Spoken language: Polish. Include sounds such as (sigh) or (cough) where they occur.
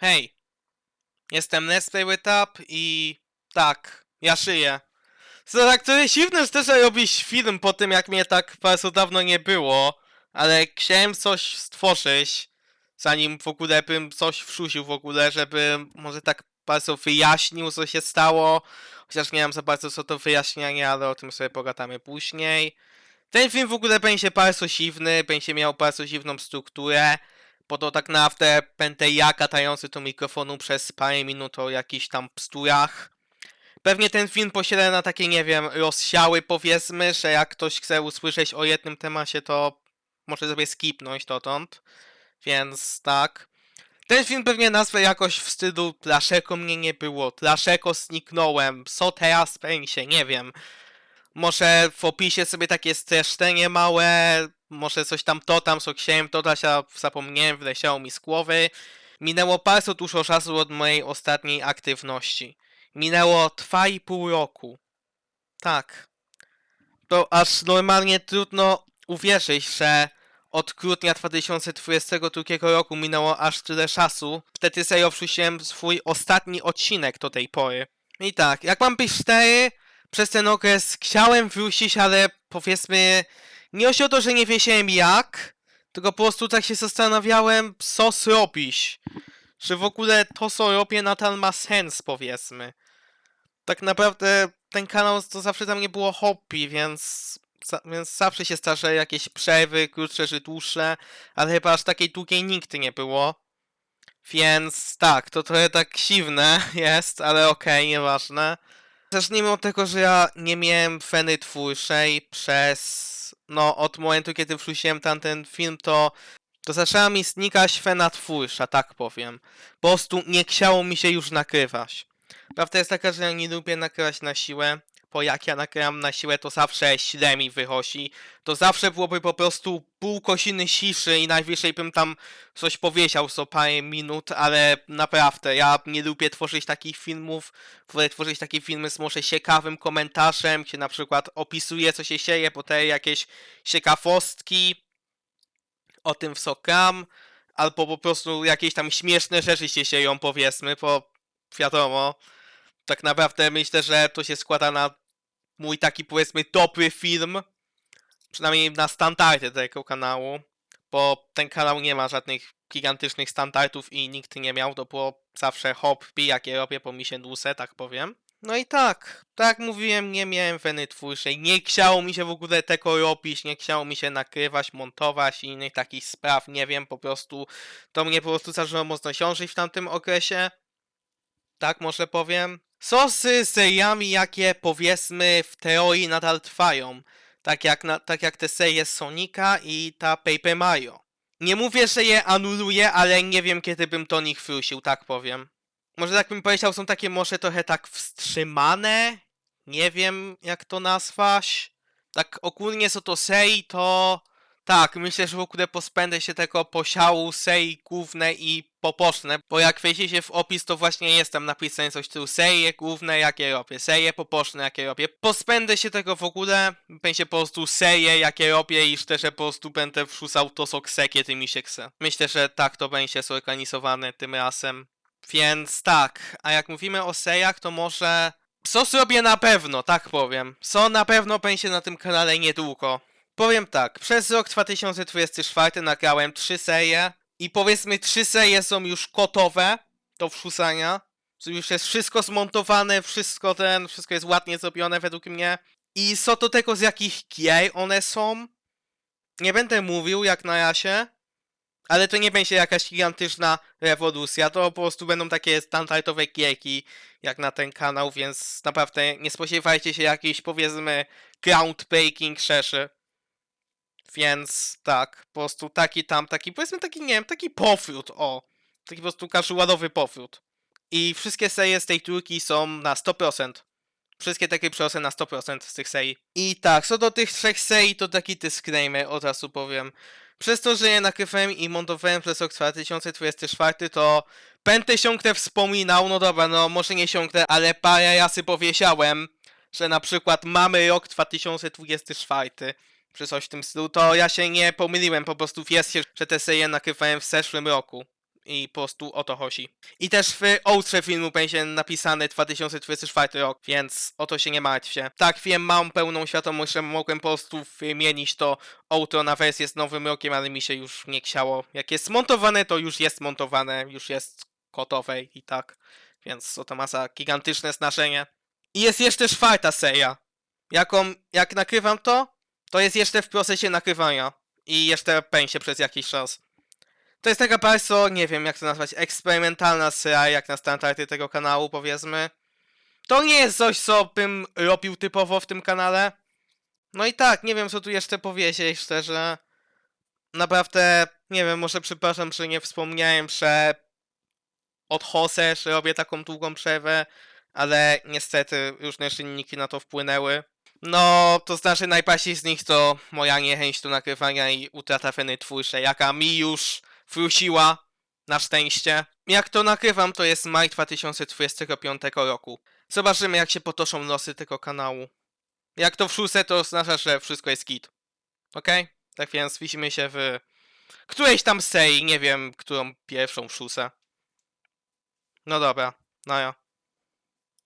Hej, jestem Nesplay with Up i tak, ja szyję. Co tak to jest dziwne, że też robisz film po tym, jak mnie tak bardzo dawno nie było, ale chciałem coś stworzyć, zanim w ogóle bym coś wrzucił w ogóle, żeby może tak bardzo wyjaśnił, co się stało, chociaż nie wiem za bardzo co to wyjaśnianie, ale o tym sobie pogadamy później. Ten film w ogóle będzie bardzo dziwny, będzie miał bardzo dziwną strukturę, bo to tak naprawdę będę ja katający do mikrofonu przez parę minut o jakichś tam bzdurach. Pewnie ten film posiada na takie, nie wiem, rozsiały powiedzmy, że jak ktoś chce usłyszeć o jednym temacie, to może sobie skipnąć dotąd. Więc tak. Ten film pewnie nazwę jakoś w stylu Dlaczego mnie nie było? Dlaczego zniknąłem? Co teraz będzie? Nie wiem. Może w opisie sobie takie streszczenie małe, może coś tam to tam, co chciałem dodać, a zapomniałem, wleciało mi z głowy. Minęło bardzo dużo czasu od mojej ostatniej aktywności. Minęło 2,5 roku. Tak. To aż normalnie trudno uwierzyć, że od grudnia 2022 roku minęło aż tyle czasu. Wtedy serio wrzuciłem swój ostatni odcinek do tej pory. I tak, jak mam być cztery, przez ten okres chciałem wrócić, ale powiedzmy, nie chodzi o to, że nie wiedziałem jak, tylko po prostu tak się zastanawiałem, co zrobić. Czy w ogóle to, co robię, nadal ma sens, powiedzmy. Tak naprawdę ten kanał to zawsze dla mnie było hobby, więc, więc zawsze się starze jakieś przerwy, krótsze czy dłuższe, ale chyba aż takiej długiej nigdy nie było. Więc tak, to trochę tak dziwne (laughs) jest, ale okej, nieważne. Zacznijmy od tego, że ja nie miałem feny twórczej przez... No, od momentu, kiedy wrzuciłem tamten film, to... To zaczęła mi znikać fena twórcza, tak powiem. Po prostu nie chciało mi się już nakrywać. Prawda jest taka, że ja nie lubię nakrywać na siłę, bo jak ja nakrywam na siłę, to zawsze źle mi wychodzi. To zawsze byłoby po prostu pół godziny ciszy i najwyżej bym tam coś powiedział co parę minut, ale naprawdę, ja nie lubię tworzyć takich filmów, wolę tworzyć takie filmy z może ciekawym komentarzem, gdzie na przykład opisuję co się dzieje, podaję jakieś ciekawostki o tym w co albo po prostu jakieś tam śmieszne rzeczy się dzieją powiedzmy, bo wiadomo, tak naprawdę myślę, że to się składa na mój taki powiedzmy dobry film, przynajmniej na standardy tego kanału, bo ten kanał nie ma żadnych gigantycznych standardów i nikt nie miał, to było zawsze hobby, jakie robię po misie dłuższe, tak powiem. No i tak, tak jak mówiłem, nie miałem weny twórczej, nie chciało mi się w ogóle tego robić, nie chciało mi się nakrywać, montować i innych takich spraw, nie wiem, po prostu to mnie po prostu zaczęło mocno ciążyć w tamtym okresie. Tak może powiem. Co z seriami, jakie powiedzmy w teorii nadal trwają? Tak jak, na, tak jak te serie Sonika i ta Paper Mario. Nie mówię, że je anuluję, ale nie wiem kiedy bym do nich wrócił, tak powiem. Może tak bym powiedział, są takie może trochę tak wstrzymane? Nie wiem jak to nazwać. Tak ogólnie co to serii, to... Tak, myślę, że w ogóle pozbędę się tego posiału serii główne i poboczne, bo jak wejdziecie w opis, to właśnie jestem napisane coś tu serie główne, jakie robię, serie poboczne, jakie robię. Pozbędę się tego w ogóle, będzie po prostu serie, jakie robię i szczerze po prostu będę wrzucał to chce, kiedy mi się chce. Myślę, że tak to będzie zorganizowane tym razem. Więc tak, a jak mówimy o seriach, to może... Co zrobię na pewno, tak powiem. Co na pewno będzie na tym kanale niedługo. Powiem tak, przez rok 2024 nagrałem trzy serie i powiedzmy trzy serie są już gotowe do wrzucania. Już jest wszystko zmontowane, wszystko ten, wszystko jest ładnie zrobione według mnie. I co do tego z jakich gier one są, nie będę mówił jak na razie, ale to nie będzie jakaś gigantyczna rewolucja, to po prostu będą takie standardowe gierki jak na ten kanał, więc naprawdę nie spodziewajcie się jakiejś powiedzmy groundbreaking rzeczy. Więc tak, po prostu taki tam, taki powiedzmy taki, nie wiem, taki powrót, o. Taki po prostu casualowy powrót. I wszystkie serie z tej trójki są na 100%. Wszystkie takie przerosły na 100% z tych serii. I tak, co do tych trzech serii, to taki disclaimer, od razu powiem. Przez to, że je nakrywałem i montowałem przez rok 2024, to będę ciągle wspominał, no dobra, no może nie ciągle, ale parę razy powiedziałem, że na przykład mamy rok 2024 czy coś w tym stylu, to ja się nie pomyliłem, po prostu wiedzcie, że te serie nakrywałem w zeszłym roku. i po prostu o to chodzi. I też w outrze filmu będzie napisany 2024 rok, więc o to się nie martwcie. Tak, wiem, mam pełną świadomość, że mogłem po prostu wymienić to outro na wersję z nowym rokiem, ale mi się już nie chciało. Jak jest montowane, to już jest montowane, już jest gotowe i tak. Więc co to ma za gigantyczne znaczenie. I jest jeszcze czwarta seria. Jaką, jak nakrywam to, to jest jeszcze w procesie nagrywania. I jeszcze będzie przez jakiś czas. To jest taka bardzo, nie wiem jak to nazwać, eksperymentalna seria, jak na standardy tego kanału, powiedzmy. To nie jest coś, co bym robił typowo w tym kanale. No i tak, nie wiem co tu jeszcze powiedzieć, szczerze. Naprawdę, nie wiem, może przepraszam, że nie wspomniałem, że odchodzę, że robię taką długą przerwę, ale niestety różne czynniki na to wpłynęły. No, to znaczy najbardziej z nich to moja niechęć do nagrywania i utrata weny twórczej, jaka mi już wróciła, na szczęście. Jak to nagrywam, to jest maj 2025 roku. Zobaczymy, jak się potoczą losy tego kanału. Jak to wrzucę, to oznacza, że wszystko jest git. Okej? Tak więc widzimy się w którejś tam serii, nie wiem, którą pierwszą wrzucę. No dobra, no ja.